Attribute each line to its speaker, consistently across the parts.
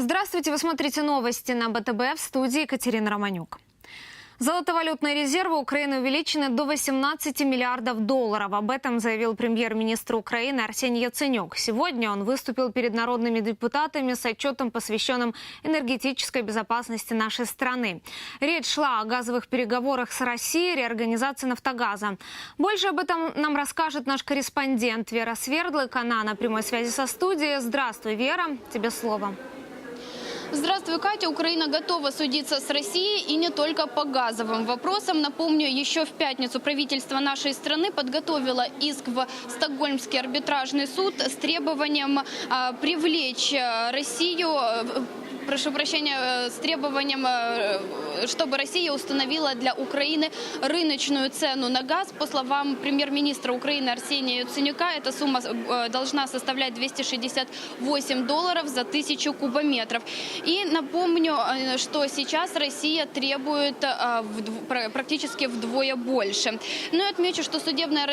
Speaker 1: Здравствуйте, вы смотрите новости на БТБ в студии Екатерина Романюк. Золотовалютные резервы Украины увеличены до 18 миллиардов долларов. Об этом заявил премьер-министр Украины Арсений Яценюк. Сегодня он выступил перед народными депутатами с отчетом, посвященным энергетической безопасности нашей страны. Речь шла о газовых переговорах с Россией, реорганизации «Нафтогаза». Больше об этом нам расскажет наш корреспондент Вера Свердлык. Она на прямой связи со студией. Здравствуй, Вера. Тебе слово.
Speaker 2: Здравствуй, Катя. Украина готова судиться с Россией и не только по газовым вопросам. Напомню, еще в пятницу правительство нашей страны подготовило иск в Стокгольмский арбитражный суд с требованием а, привлечь а, Россию а, прошу прощения, э, с требованием, э, чтобы Россия установила для Украины рыночную цену на газ. По словам премьер-министра Украины Арсения Яценюка, эта сумма э, должна составлять 268 долларов за тысячу кубометров. И напомню, что сейчас Россия требует практически вдвое больше. Ну и отмечу, что судебное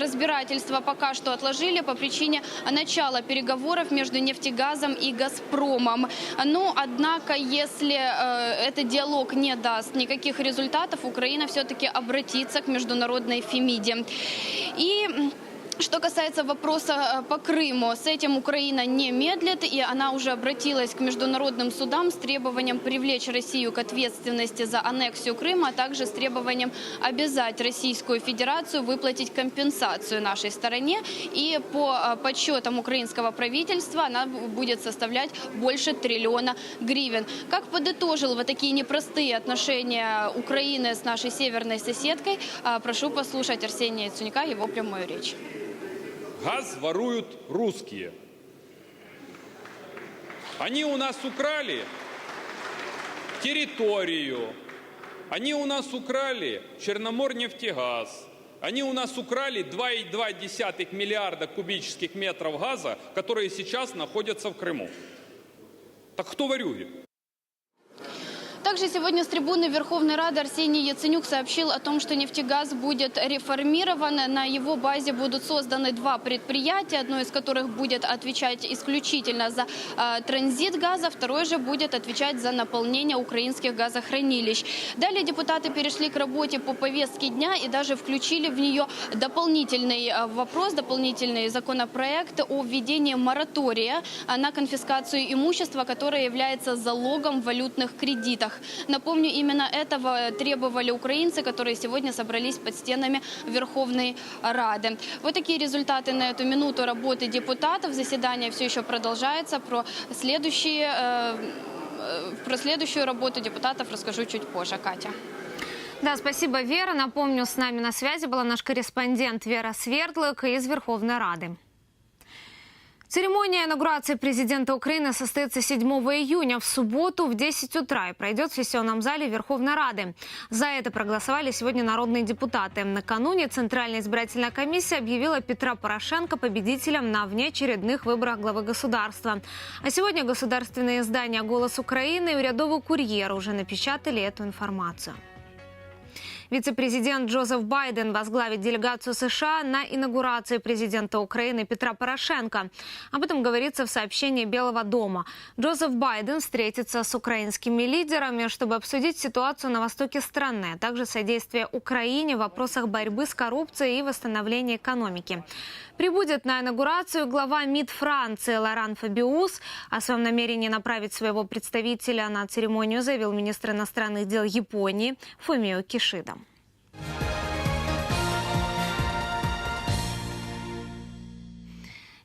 Speaker 2: разбирательство пока что отложили по причине начала переговоров между нефтегазом и Газпромом. Но однако, если э, этот диалог не даст никаких результатов, Украина все-таки обратится к международной Фемиде. И что касается вопроса э, по Крыму, с этим Украина не медлит, и она уже обратилась к международным судам с требованием привлечь Россию к ответственности за аннексию Крыма, а также с требованием обязать Российскую Федерацию выплатить компенсацию нашей стороне. И по э, подсчетам украинского правительства она будет составлять больше триллиона гривен. Как подытожил вот такие непростые отношения Украины с нашей северной соседкой, э, прошу послушать Арсения Яценюка его прямую речь.
Speaker 3: Газ воруют русские. Они у нас украли территорию, они у нас украли Черноморнефтегаз, они у нас украли 2,2 миллиарда кубических метров газа, которые сейчас находятся в Крыму. Так кто ворюги?
Speaker 2: Также сегодня с трибуны Верховной Рады Арсений Яценюк сообщил о том, что нефтегаз будет реформирован. На его базе будут созданы два предприятия, одно из которых будет отвечать исключительно за э, транзит газа, второе же будет отвечать за наполнение украинских газохранилищ. Далее депутаты перешли к работе по повестке дня и даже включили в нее дополнительный э, вопрос, дополнительный законопроект о введении моратория на конфискацию имущества, которое является залогом в валютных кредитах. Напомню, именно этого требовали украинцы, которые сегодня собрались под стенами Верховной Рады. Вот такие результаты на эту минуту работы депутатов. Заседание все еще продолжается. Про следующие э, про следующую работу депутатов расскажу чуть позже. Катя.
Speaker 1: Да, спасибо, Вера. Напомню, с нами на связи была наш корреспондент Вера Свердлык из Верховной Рады. Церемония инаугурации президента Украины состоится 7 июня в субботу в 10 утра и пройдет в сессионном зале Верховной Рады. За это проголосовали сегодня народные депутаты. Накануне Центральная избирательная комиссия объявила Петра Порошенко победителем на внеочередных выборах главы государства. А сегодня государственные издания «Голос Украины» и «Урядовый курьер» уже напечатали эту информацию. Вице-президент Джозеф Байден возглавит делегацию США на инаугурацию президента Украины Петра Порошенко. Об этом говорится в сообщении Белого дома. Джозеф Байден встретится с украинскими лидерами, чтобы обсудить ситуацию на востоке страны, а также содействие Украине в вопросах борьбы с коррупцией и восстановления экономики. Прибудет на инаугурацию глава МИД Франции Лоран Фабиус. О своем намерении направить своего представителя на церемонию заявил министр иностранных дел Японии Фумио Кишида.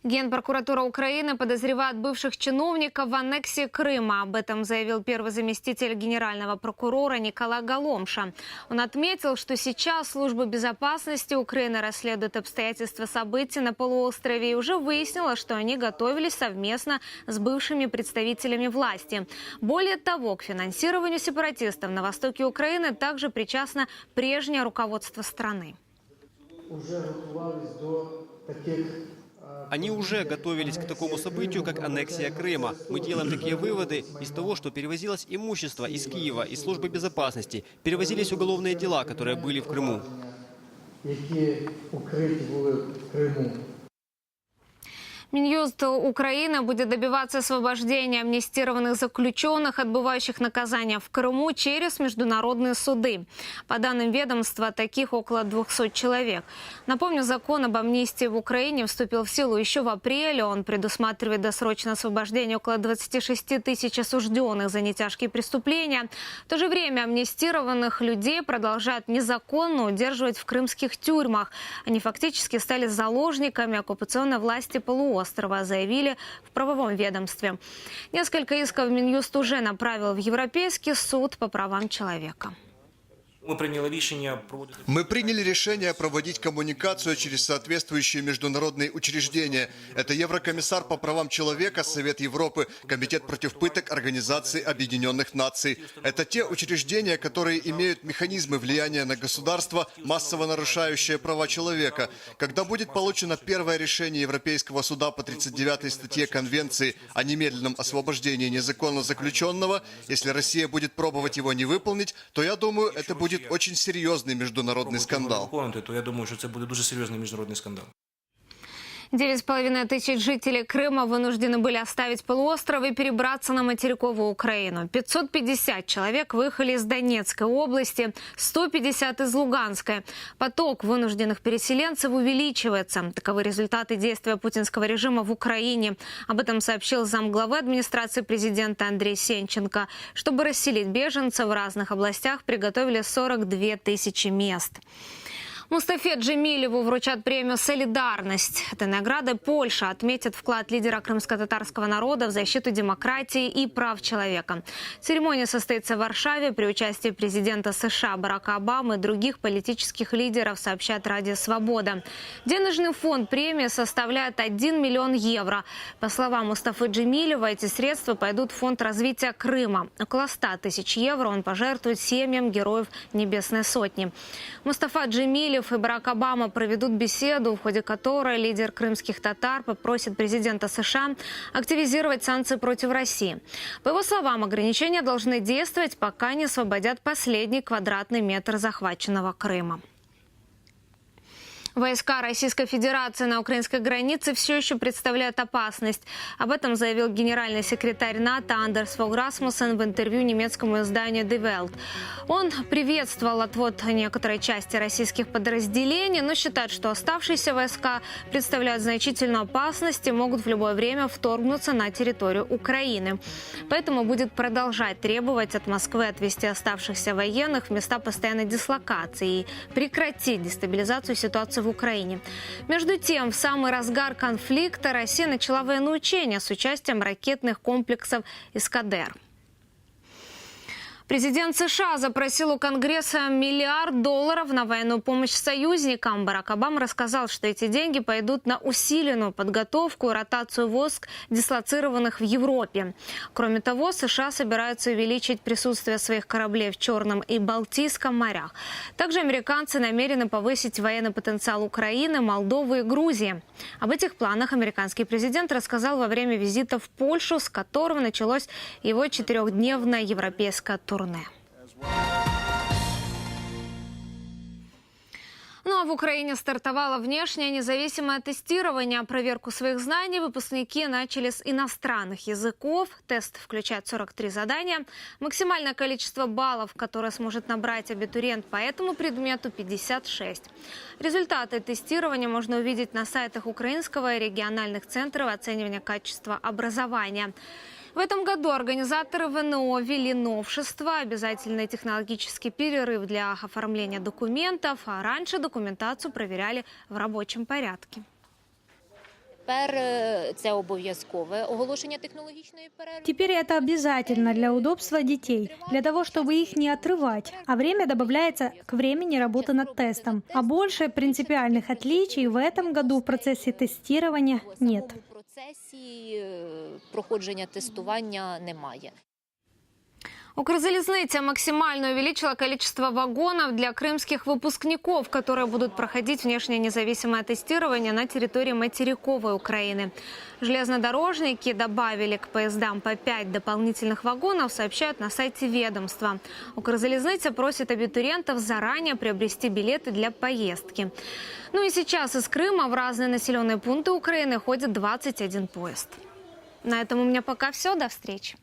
Speaker 1: Генпрокуратура Украины подозревает бывших чиновников в аннексии Крыма. Об этом заявил первый заместитель генерального прокурора Николай Голомша. Он отметил, что сейчас служба безопасности Украины расследует обстоятельства событий на полуострове и уже выяснила, что они готовились совместно с бывшими представителями власти. Более того, к финансированию сепаратистов на востоке Украины также причастно прежнее руководство страны.
Speaker 4: Уже до таких
Speaker 5: Они уже готовились к такому событию, как аннексия Крыма. Мы делаем такие выводы из того, что перевозилось имущество из Киева, из службы безопасности, перевозились уголовные дела, которые были в Крыму.
Speaker 4: які укриті були в Криму.
Speaker 1: Минюст Украины будет добиваться освобождения амнистированных заключенных, отбывающих наказания в Крыму через международные суды. По данным ведомства, таких около 200 человек. Напомню, закон об амнистии в Украине вступил в силу еще в апреле. Он предусматривает досрочное освобождение около 26 тысяч осужденных за нетяжкие преступления. В то же время амнистированных людей продолжают незаконно удерживать в крымских тюрьмах. Они фактически стали заложниками оккупационной власти полуострова, заявили в правовом ведомстве. Несколько исков Минюст уже направил в Европейский суд по правам человека.
Speaker 6: Ми прийняли рішення проводити
Speaker 7: Мы приняли решение проводить коммуникацию через соответствующие международные учреждения. Это Еврокомиссар по правам человека, Совет Европы, Комитет против пыток Организации Объединенных Наций. Это те учреждения, которые имеют механизмы влияния на государство, массово нарушающие права человека. Когда будет получено первое решение Европейского суда по 39 статье Конвенции о немедленном освобождении незаконно заключенного, если Россия будет пробовать его не выполнить, то я думаю, это будет очень серьезный международный скандал.
Speaker 6: я думаю, що це буде дуже серйозний міжнародний скандал.
Speaker 1: Девять с половиной тысяч жителей Крыма вынуждены были оставить полуостров и перебраться на материковую Украину. 550 человек выехали из Донецкой области, 150 из Луганской. Поток вынужденных переселенцев увеличивается. Таковы результаты действия путинского режима в Украине. Об этом сообщил замглавы администрации президента Андрей Сенченко. Чтобы расселить беженцев в разных областях, приготовили 42 тысячи мест. Мустафе Джемилеву вручат премию «Солидарность». Этой наградой Польша отметит вклад лидера крымско-татарского народа в защиту демократии и прав человека. Церемония состоится в Варшаве при участии президента США Барака Обамы и других политических лидеров, сообщает Радио «Свобода». Денежный фонд премии составляет 1 миллион евро. По словам Мустафы Джемилева, эти средства пойдут в фонд развития Крыма. Около 100 тысяч евро он пожертвует семьям героев Небесной Сотни. Мустафа Джемилев и Барак Обама проведут беседу, в ходе которой лидер крымских татар попросит президента США активизировать санкции против России. По его словам, ограничения должны действовать, пока не освободят последний квадратный метр захваченного Крыма. Войска Российской Федерации на украинской границе все еще представляют опасность. Об этом заявил генеральный секретарь НАТО Андерс Фог Расмуссен в интервью немецкому изданию Die Welt. Он приветствовал отвод некоторой части российских подразделений, но считает, что оставшиеся войска представляют значительную опасность и могут в любое время вторгнуться на территорию Украины. Поэтому будет продолжать требовать от Москвы отвести оставшихся военных в места постоянной дислокации и прекратить дестабилизацию ситуации в Украине. Между тем, в самый разгар конфликта Россия начала военные учения с участием ракетных комплексов «Искадер». Президент США запросил у Конгресса миллиард долларов на военную помощь союзникам. Барак Обама рассказал, что эти деньги пойдут на усиленную подготовку и ротацию войск, дислоцированных в Европе. Кроме того, США собираются увеличить присутствие своих кораблей в Черном и Балтийском морях. Также американцы намерены повысить военный потенциал Украины, Молдовы и Грузии. Об этих планах американский президент рассказал во время визита в Польшу, с которого началось его четырехдневное европейское турне. Ну а в Украине стартовало внешнее независимое тестирование. Проверку своих знаний выпускники начали с иностранных языков. Тест включает 43 задания. Максимальное количество баллов, которое сможет набрать абитуриент по этому предмету, 56. Результаты тестирования можно увидеть на сайтах украинского и региональных центров оценивания качества образования. В этом году организаторы ВНО ввели новшество – обязательный технологический перерыв для оформления документов, а раньше документацию проверяли в рабочем порядке.
Speaker 8: Тепер е, це обов'язкове оголошення технологічної перерви.
Speaker 9: Теперь это обязательно для удобства детей, для того, чтобы их не отрывать, а время добавляется к времени работы над тестом. А больше принципиальных отличий в этом году в процессе тестирования нет.
Speaker 8: Е, проходження тестування немає.
Speaker 1: Укрзалезница максимально увеличила количество вагонов для крымских выпускников, которые будут проходить внешнее независимое тестирование на территории материковой Украины. Железнодорожники добавили к поездам по 5 дополнительных вагонов, сообщают на сайте ведомства. Укрзалезница просит абитуриентов заранее приобрести билеты для поездки. Ну и сейчас из Крыма в разные населенные пункты Украины ходит 21 поезд. На этом у меня пока все. До встречи.